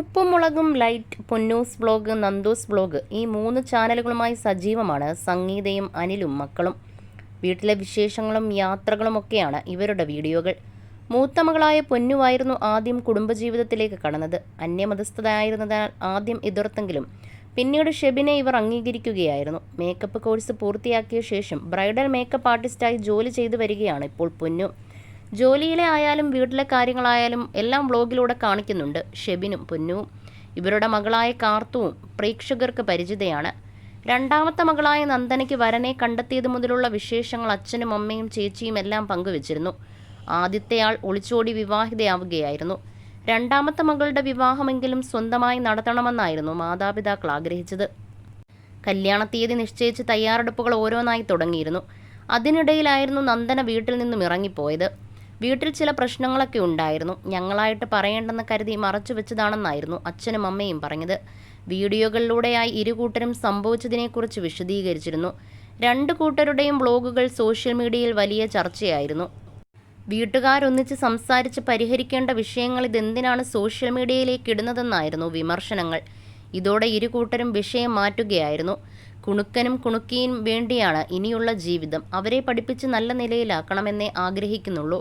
ഉപ്പും മുളകും light Ponnoos blog Nandoos blog ഈ മൂന്ന് ചാനലുകളുമായി സജീവമാണ്. സംഗീതയും അനിലും മക്കളും വീട്ടിലെ വിശേഷങ്ങളും യാത്രകളുമൊക്കെയാണ് ഇവരുടെ വീഡിയോകൾ. മൂത്ത മകളായ പൊന്നുവായിരുന്നു ആദ്യം കുടുംബജീവിതത്തിലേക്ക് കടന്നത്. അന്യമതസ്ഥതയായിരുന്നതിനാൽ ആദ്യം എതിർത്തെങ്കിലും പിന്നീട് ഷെബിനെ ഇവർ അംഗീകരിക്കുകയായിരുന്നു. മേക്കപ്പ് കോഴ്സ് പൂർത്തിയാക്കിയ ശേഷം ബ്രൈഡൽ മേക്കപ്പ് ആർട്ടിസ്റ്റായി ജോലി ചെയ്തു വരികയാണ് ഇപ്പോൾ പൊന്നു. ജോലിയിലെ ആയാലും വീട്ടിലെ കാര്യങ്ങളായാലും എല്ലാം വ്ളോഗിലൂടെ കാണിക്കുന്നുണ്ട് ഷെബിനും പൊന്നുവും ഇവരുടെ മകളായ കാർത്തുവും പ്രേക്ഷകർക്ക് പരിചിതയാണ്. രണ്ടാമത്തെ മകളായ നന്ദനയ്ക്ക് വരനെ കണ്ടെത്തിയത് മുതലുള്ള വിശേഷങ്ങൾ അച്ഛനും അമ്മയും ചേച്ചിയും എല്ലാം പങ്കുവച്ചിരുന്നു. ആദ്യത്തെയാൾ ഒളിച്ചോടി വിവാഹിതയാവുകയായിരുന്നു. രണ്ടാമത്തെ മകളുടെ വിവാഹമെങ്കിലും സ്വന്തമായി നടത്തണമെന്നായിരുന്നു മാതാപിതാക്കൾ ആഗ്രഹിച്ചത്. കല്യാണ തീയതി നിശ്ചയിച്ച് തയ്യാറെടുപ്പുകൾ ഓരോന്നായി തുടങ്ങിയിരുന്നു. അതിനിടയിലായിരുന്നു നന്ദന വീട്ടിൽ നിന്നും ഇറങ്ങിപ്പോയത്. വീട്ടിൽ ചില പ്രശ്നങ്ങളൊക്കെ ഉണ്ടായിരുന്നു. ഞങ്ങളായിട്ട് പറയേണ്ടെന്ന് കരുതി മറച്ചു വെച്ചതാണെന്നായിരുന്നു അച്ഛനും അമ്മയും പറഞ്ഞത്. വീഡിയോകളിലൂടെയായി ഇരുകൂട്ടരും സംഭവിച്ചതിനെക്കുറിച്ച് വിശദീകരിച്ചിരുന്നു. രണ്ട് കൂട്ടരുടെയും ബ്ലോഗുകൾ സോഷ്യൽ മീഡിയയിൽ വലിയ ചർച്ചയായിരുന്നു. വീട്ടുകാരൊന്നിച്ച് സംസാരിച്ച് പരിഹരിക്കേണ്ട വിഷയങ്ങൾ ഇതെന്തിനാണ് സോഷ്യൽ മീഡിയയിലേക്ക് ഇടുന്നതെന്നായിരുന്നു വിമർശനങ്ങൾ. ഇതോടെ ഇരു കൂട്ടരും വിഷയം മാറ്റുകയായിരുന്നു. കുണുക്കനും കുണുക്കിയും വേണ്ടിയാണ് ഇനിയുള്ള ജീവിതം. അവരെ പഠിപ്പിച്ച് നല്ല നിലയിലാക്കണമെന്നേ ആഗ്രഹിക്കുന്നുള്ളൂ.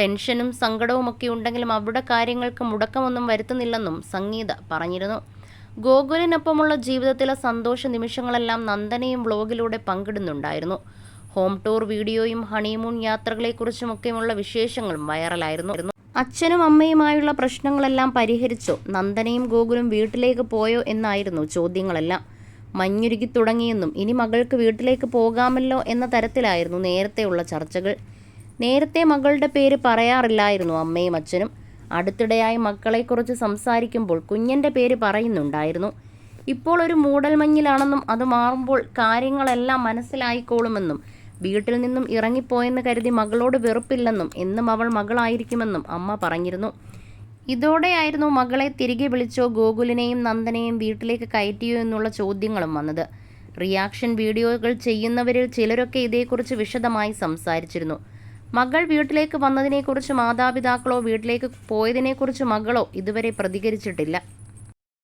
ടെൻഷനും സങ്കടവുമൊക്കെ ഉണ്ടെങ്കിലും അവരുടെ കാര്യങ്ങൾക്ക് മുടക്കമൊന്നും വരുത്തുന്നില്ലെന്നും സംഗീത പറഞ്ഞിരുന്നു. ഗോകുലിനൊപ്പമുള്ള ജീവിതത്തിലെ സന്തോഷ നിമിഷങ്ങളെല്ലാം നന്ദനയും വ്ലോഗിലൂടെ പങ്കിടുന്നുണ്ടായിരുന്നു. ഹോം ടൂർ വീഡിയോയും ഹണിമൂൺ യാത്രകളെക്കുറിച്ചുമൊക്കെയുള്ള വിശേഷങ്ങളും വൈറലായിരുന്നു. അച്ഛനും അമ്മയുമായുള്ള പ്രശ്നങ്ങളെല്ലാം പരിഹരിച്ചോ നന്ദനയും ഗോകുലും വീട്ടിലേക്ക് പോയോ എന്നായിരുന്നു ചോദ്യങ്ങളെല്ലാം. മഞ്ഞുരുകി തുടങ്ങിയെന്നും ഇനി മകൾക്ക് വീട്ടിലേക്ക് പോകാമല്ലോ എന്ന തരത്തിലായിരുന്നു നേരത്തെയുള്ള ചർച്ചകൾ. നേരത്തെ മകളുടെ പേര് പറയാറില്ലായിരുന്നു അമ്മയും അച്ഛനും. അടുത്തിടെയായി മക്കളെക്കുറിച്ച് സംസാരിക്കുമ്പോൾ കുഞ്ഞന്റെ പേര് പറയുന്നുണ്ടായിരുന്നു. ഇപ്പോൾ ഒരു മൂടൽമഞ്ഞിലാണെന്നും അത് മാറുമ്പോൾ കാര്യങ്ങളെല്ലാം മനസ്സിലായിക്കോളുമെന്നും വീട്ടിൽ നിന്നും ഇറങ്ങിപ്പോയെന്ന് കരുതി മകളോട് വെറുപ്പില്ലെന്നും എന്നും അവൾ മകളായിരിക്കുമെന്നും അമ്മ പറഞ്ഞിരുന്നു. ഇതോടെയായിരുന്നു മകളെ തിരികെ വിളിച്ചോ ഗോകുലിനെയും നന്ദനെയും വീട്ടിലേക്ക് കയറ്റിയോ എന്നുള്ള ചോദ്യങ്ങളും വന്നത്. റിയാക്ഷൻ വീഡിയോകൾ ചെയ്യുന്നവരിൽ ചിലരൊക്കെ ഇതേക്കുറിച്ച് വിശദമായി സംസാരിച്ചിരുന്നു. മകൾ വീട്ടിലേക്ക് വന്നതിനെക്കുറിച്ച് മാതാപിതാക്കളോ വീട്ടിലേക്ക് പോയതിനെക്കുറിച്ച് മകളോ ഇതുവരെ പ്രതികരിച്ചിട്ടില്ല.